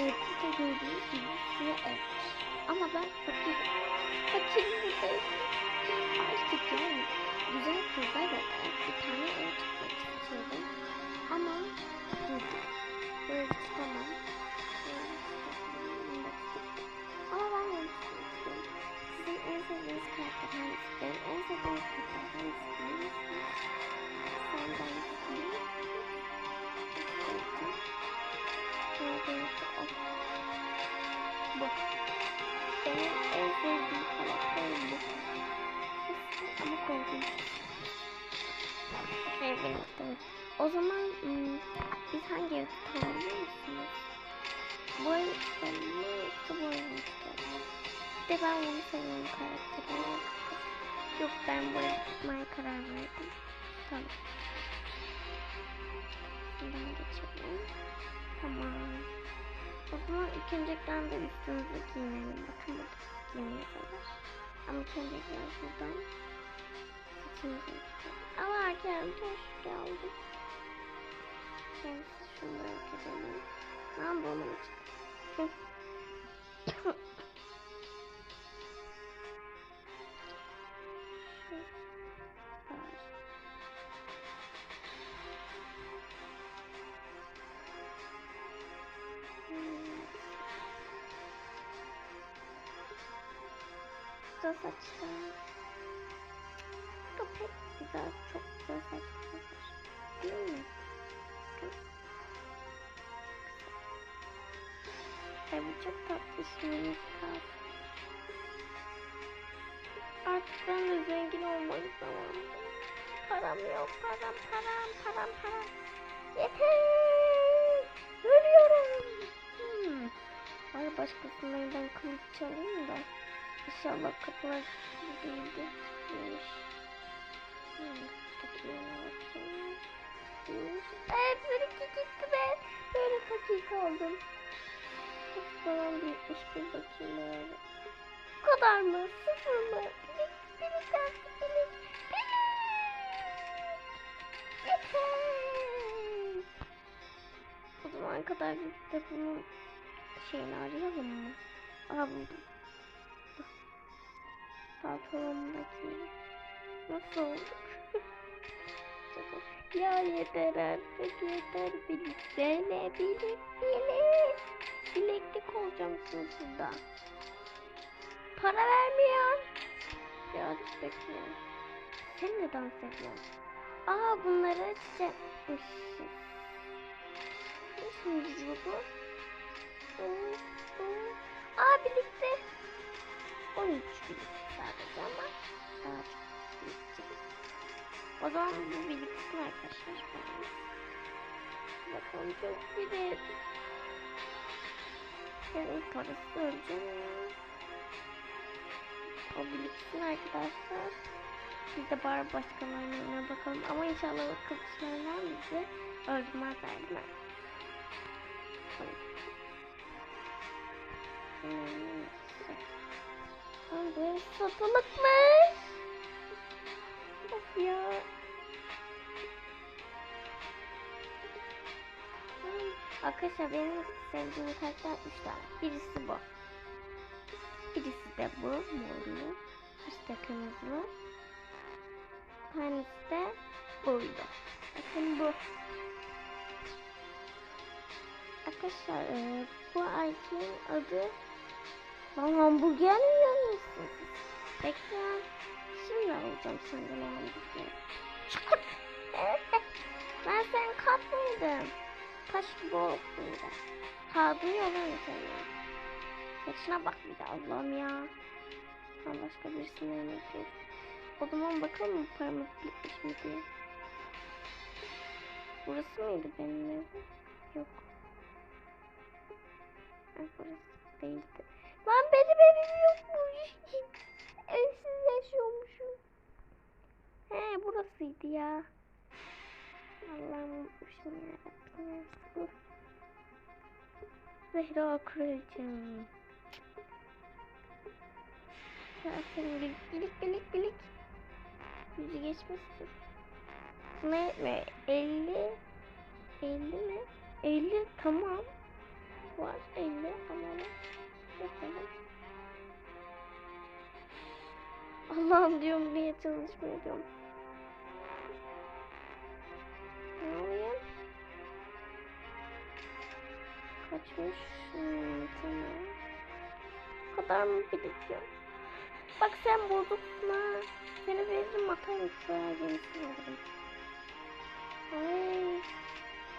Evet, burada gördüğünüz gibi suya etmiş. Ama ben. Fakirim bir de. Artık yani güzel kızlar da bir tane ev tutmak istiyorum. Ama durdum. Böyle tutamam. Böyle ben bunu seviyorum karakterini. Yok ben bu evi tutmaya karar verdim. Tamam. Şuradan geçelim. Tamam. O zaman ilk öncelikle de üstümüzü giyinelim. Bakın burada giyiniyorlar. Ama ilk öncelikle şuradan saçımızı yıkayalım. Ama erken hoş geldim. Ben şunları gidelim. Ben bunu mu Güzel saçlar. Bu pek güzel, çok güzel saçlar. Değil mi? Ay çok tatlı şimdi kaldı. Artık ben de zengin olmak zamanı. Param yok, param, param, param, param. Yeter! Ölüyorum. Hmm. Ay başkasının evden kılıç çalayım da. İnşallah kapılar değildi. Neymiş? Evet benimki gitti be. Böyle fakir kaldım. Falan bitmiş bir bakayım öyle. Bu kadar mı? Sıfır mı? Bilik, bilik artık. Bilik. Yeter. O zaman kadar de bunun şeyini arayalım mı? Aa buldum. Pantolonumdaki nasıl olduk? ya yeter artık yeter birlikte bilik bilik bileklik olacağım sınıfında. Para vermiyor. Birazcık bekleyelim. Sen de dans ediyorsun. Aa bunları çiçekmişiz. Nasıl oo. Aa birlikte. 13 bilik O zaman bu biriksin arkadaşlar. Bakalım çok bilir. Senin parası öleceğim. O biriksin arkadaşlar. Biz de bari başkalarının önüne bakalım. Ama inşallah o kılıçlarından bizi öldürmezler değil mi? Satılıkmış. Of ya. Arkadaşlar benim sevdiğim karakter 3 tane. Birisi bu. Birisi de bu morlu. İşte kırmızı. Bir tanesi de buydu. Bakın bu. Arkadaşlar e, bu erkeğin adı Lan hamburger mi yiyorsun? Bekle. Şimdi alacağım senden. Evet. Ben kat mıydım? Taş gibi olsun bir de. Kağıdını yolarım seni. Saçına bak bir de Allah'ım ya. Ben başka birisine yemek O zaman bakalım mı paramız bitmiş mi diye. Burası mıydı benim evim? Yok. Ha, burası değildi. Lan benim evim yokmuş. Evsiz yaşıyormuşum. He burasıydı ya. Allah'ım unutmuşum ya. Zehra. Ya senin bilik bilik bilik bilik. Yüzü geçmesin. Ne mi? 50 50 mi? 50 tamam. var 50 ama onu yapalım. Allah'ım diyorum niye çalışmıyor. Kaçmış? Hmm, tamam. Bu kadar mı birikiyor? Bak sen bozuksun ha. Seni veririm atarım şuraya yenisini alırım. Ay.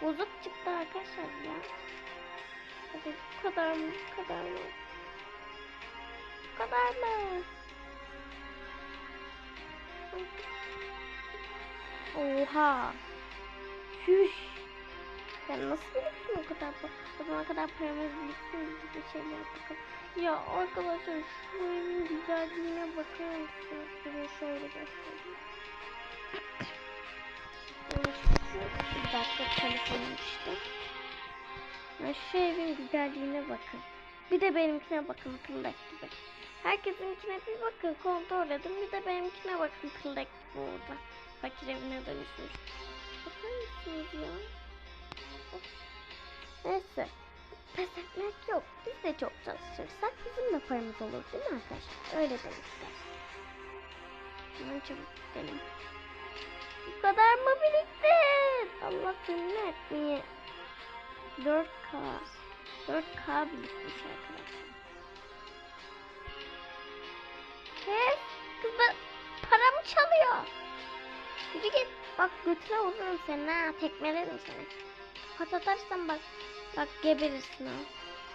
Bozuk çıktı arkadaşlar ya. Hadi bu kadar mı? Bu kadar mı? Bu kadar mı? Oha. Şuş. Ya nasıl biriksin o kadar pa- O zamana kadar paramız biriksin biz bir şeyler bakalım. Ya arkadaşlar şu evin güzelliğine bakar mısınız? Durun şöyle göstereyim. Bir dakika telefonum işte. Ya şu evin güzelliğine bakın. Bir de benimkine bakın tırnak gibi. Herkesinkine bir bakın kontrol edin. Bir de benimkine bakın tırnak gibi orada. Fakir evine dönüşmüş. Bakar mısınız ya? Neyse. Pes etmek yok. Biz de çok çalışırsak bizim de paramız olur değil mi arkadaşlar? Öyle demişler. Hemen çabuk gidelim. Bu kadar mı biriktin? Allah seni etmeye. 4K. 4K birikmiş arkadaşlar. Kes. Kız paramı çalıyor. Yürü git. Bak götüne vururum seni ha. Tekmelerim seni. Pat atarsan bak. Bak geberirsin ha.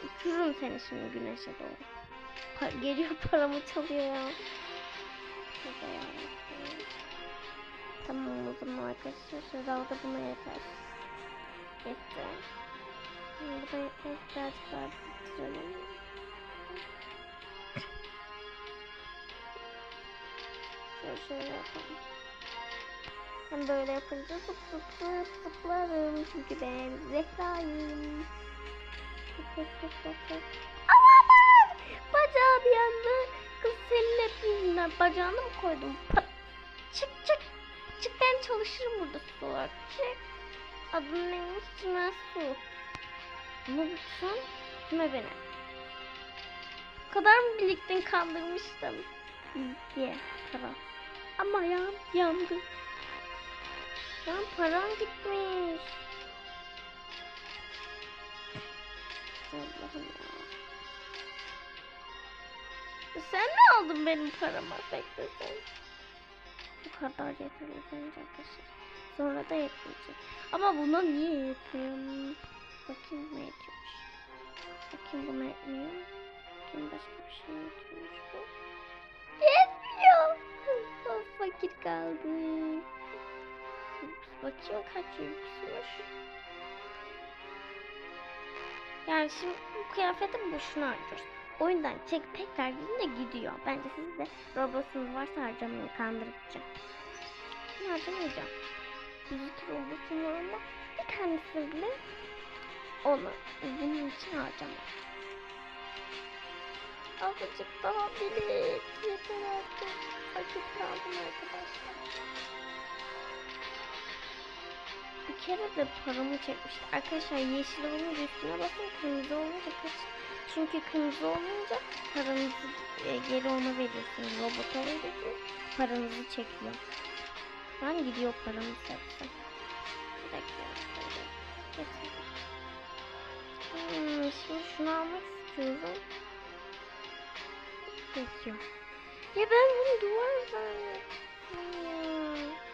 Uçururum seni şimdi güneşe doğru. Pa- geliyor paramı çalıyor ya. Tamam o zaman arkadaşlar. Şurada buna yeter. Yeter. Buna yetmez. Birazcık daha bitirelim. Şöyle yapalım. Hem böyle yapınca zıp zıp zıp zıplarım. Çünkü ben zehrayım. Zıp zıp zıp zıp zıp. Aman! Bacağım yandı. Kız senin hep yüzünden bacağını mı koydum? Pat. Çık çık. Çık ben çalışırım burada su olarak. Çık. Adın neymiş? Cina Su. Ne lütfen? Gitme beni. Bu kadar mı birlikte kandırmıştım? Diye para. Ama yan, yandı. Lan param gitmiş. Allah'ım ya. Sen ne aldın benim parama? Bekle sen. Bu kadar yeterli bence arkadaşlar. Sonra da yetmeyecek. Ama buna niye yetmiyor? Bakayım ne yetiyormuş. Bakayım buna yetmiyor. Bakayım başka bir şey yetiyormuş bu. Yetmiyor. Fakir kaldım. Bakayım kaç yüzmüş. Yani şimdi bu kıyafeti boşuna harcıyoruz. Oyundan çek tekrar de gidiyor. Bence siz de Roblox'unuz varsa harcamayın kandırıcı. Harcamayacağım. 102 Roblox'um var ama bir tanesini bile onu bunun için harcamam. Azıcık daha bilik. Yeter artık. Vakit kaldım arkadaşlar. Kere de paramı çekmişti. Arkadaşlar yeşil olunca üstüne basın kırmızı olunca kaç. Çünkü kırmızı olunca paranızı e, geri ona veriyorsunuz. Robota veriyorsunuz. Paranızı çekiyor. Ben gidiyor paramız hepsi. Bir dakika. Hmm, şimdi şunu almak istiyorum. Geçiyor. Ya ben bunu duvar zannettim ya.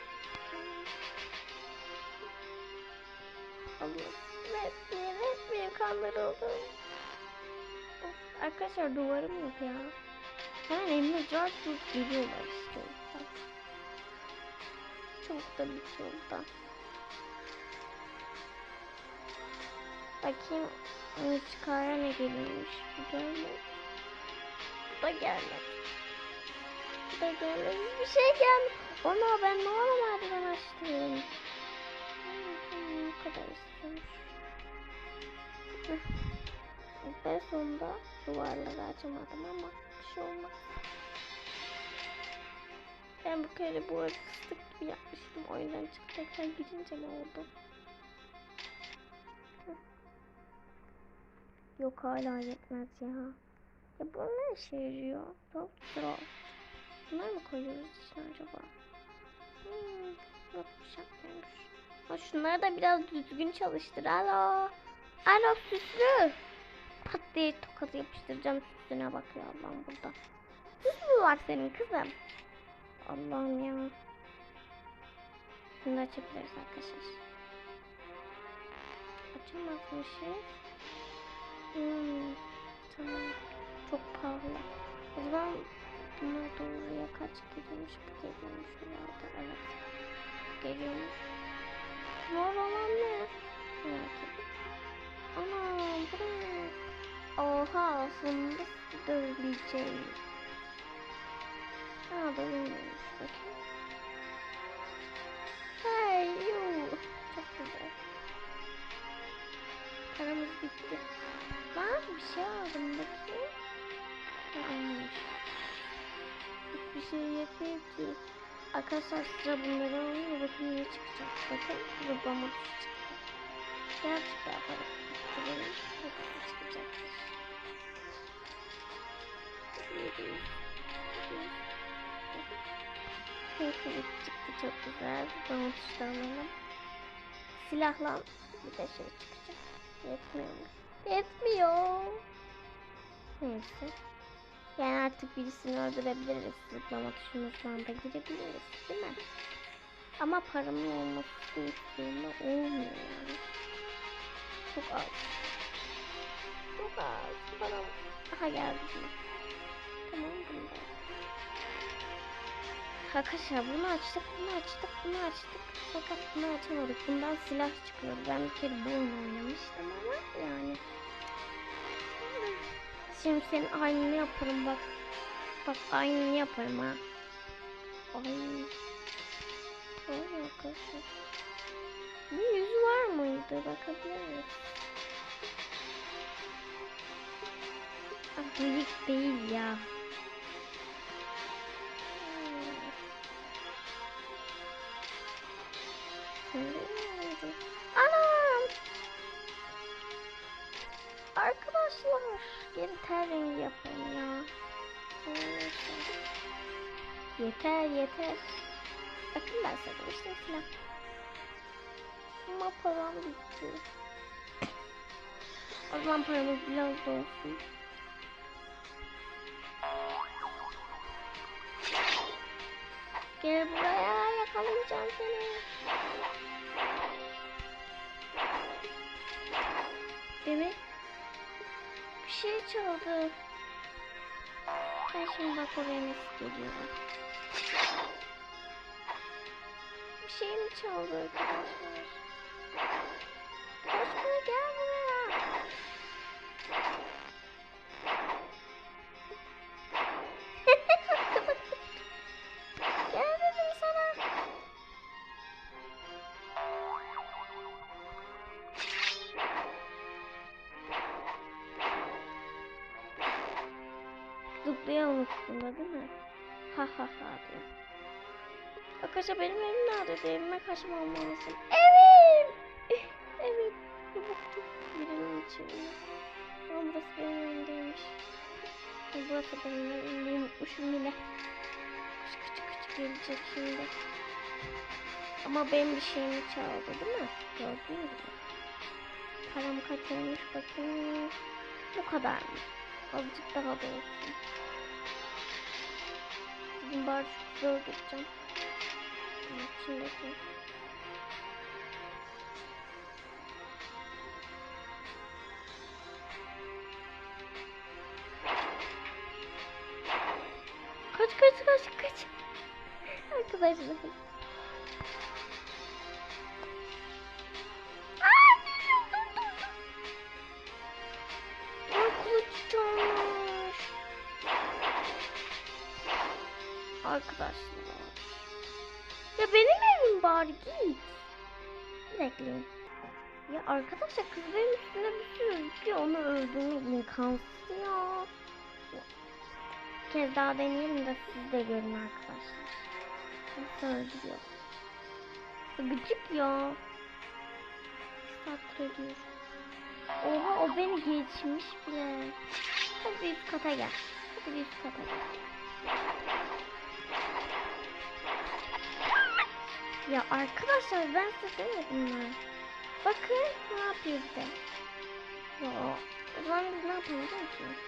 Etmeyin kandırıldım. Of, arkadaşlar duvarım yok ya. Hemen eline cart curt geliyorlar. Bak. Çok da bitiyor da. Bakayım çıkara ne geliyormuş. Bu gelmedi. Bu da gelmedi. Bu da gelmedi. Bir şey gelmedi. Ona ben normalden açtım. Hmm, Ne kadar istiyormuş. Heh. Ben sonunda duvarları açamadım ama bir şey olmaz. Ben bu kere bu arada fıstık gibi yapmıştım. Oyundan çıkıp tekrar girince ne oldu? Yok hala yetmez ya. Ya bu ne işe yarıyor? Top throw. Bunları mı koyuyoruz içine acaba? Hmm, yok bir şey yapmıyormuş. Ha, şunları da biraz düzgün çalıştır. Alo. Alo süslü. Pat diye tokat yapıştıracağım süslüne bakıyor Allah'ım burada. Süs mü var senin kızım? Allah'ım ya. Şunu da açabiliriz arkadaşlar. Açamazmışız. Hmm, tamam. Çok pahalı. O zaman bunlar doğruya kaç geliyormuş? Bu geliyormuş herhalde. Evet. Geliyormuş. Mor olan ne? Merak ettim. Ana bırak. Oha aslında dövüleceğim. Ha dövülmemiş. Bakayım. Hey you. Çok güzel. Paramız bitti. Ben bir şey aldım bakayım. Ha, almış. Hiçbir şey yetmiyor ki. Arkadaşlar sıra bunları alıyor. Bakın ne çıkacak. Bakın tuşu çıktı. Birazcık daha para. Hepsi çıkacaktır. Kılıç çıktı çok güzel. Zıplama tuşu da alalım. Silahla bir de şey çıkacak. Yetmiyor mu? Yetmiyor. Neyse. Yani artık birisini öldürebiliriz. Zıplama tuşumuzdan da girebiliriz. Değil mi? Ama paramın olması istiyorum olmuyor yani. Çok az. Çok az. Param. Aha geldi. Tamam bunda. Arkadaşlar bunu açtık, bunu açtık, bunu açtık. Fakat bunu açamadık. Bundan silah çıkıyor. Ben bir kere bu oyunu oynamıştım ama yani. Şimdi senin aynını yaparım bak. Bak aynını yaparım ha. Ay. Ay arkadaşlar. Bir yüz var mıydı? Bakabilir miyiz? Ah, bıyık değil ya. Hmm. Anam! Arkadaşlar geri ter rengi yapalım ya. Yeter yeter. Bakın ben söylemiştim silah. Ama param bitti. O zaman paramız biraz olsun. Gel buraya yakalayacağım seni. Demek bir şey çaldı. Ben şimdi bak oraya nasıl geliyorum. Bir şey mi çaldı arkadaşlar? Buraya gel buraya. gel dedim sana. Zıplayalım üstünde değil mi? Ha ha ha diyor. Arkadaşlar benim evim nerede? Evime kaçmam lazım. Evim! Burası benim. Unutmuşum bile. Küçük küçük küçük gelecek şimdi. Ama benim bir şeyimi çaldı değil mi? Gördün mü? Param kaç bakayım. Bu kadar mı? Azıcık daha da olsun. Bugün bari şu kızı öldüreceğim. Evet, Kaç kaç kaç kaç. Arkadaşlar. Arkadaşlar. Ya benim evim bari git. Bekleyin. Ya arkadaşlar kız benim üstüne bir sürü. Onu öldürmek imkansız ya. Kez daha deneyelim de siz de görün arkadaşlar. Nasıl öldürüyor. Gıcık ya. Ölüyor. Oha o beni geçmiş bile. Hadi bir üst kata gel. Hadi bir üst kata gel. Ya arkadaşlar ben size demedim mi? Bakın ne yapıyor bir de. Ya o zaman biz ne yapalım musunuz?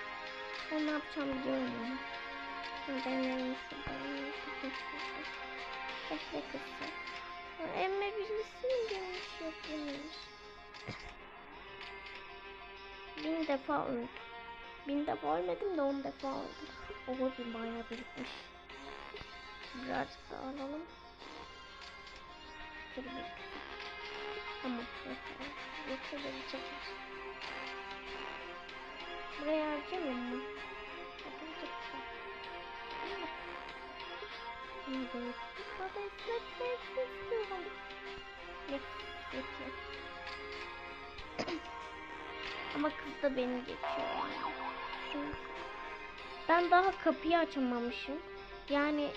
Ben ne yapacağımı biliyorum yani. Ben. Bekle kızı. Ha, Emme birisi mi gelmiş yok gelmemiş. Bin defa öldüm. Bin defa ölmedim de on defa öldüm. O bir bayağı birikmiş. Birazcık daha alalım. Dur bir. Yeter. Yoksa gelecekler. Buraya harcayamıyor mu? Şimdi burada esnek istiyorum. Yes, yetiyor. Ama kız da beni geçiyor yani. Ben daha kapıyı açamamışım. Yani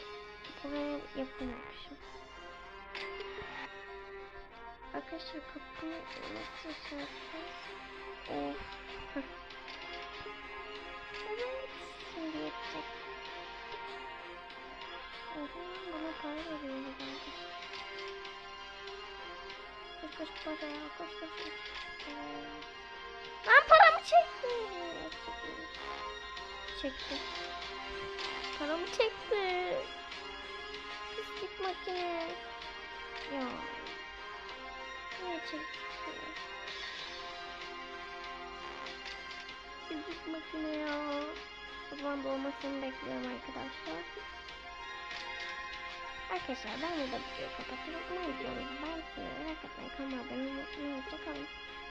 buraya yapamamışım. Arkadaşlar kapıyı nasıl yapacağız? Of. Koş koş para ya koş koş. koş. Lan paramı çekti. Çekti. Paramı çekti. Pislik makine. Ya. Niye çekti? Pislik makine ya. O zaman dolmasını bekliyorum arkadaşlar. Arkadaşlar ben burada videoyu kapatıyorum. Umarım videomuzu beğenmişsiniz. Merak etmeyin kanalıma abone olmayı unutmayın. Hoşçakalın.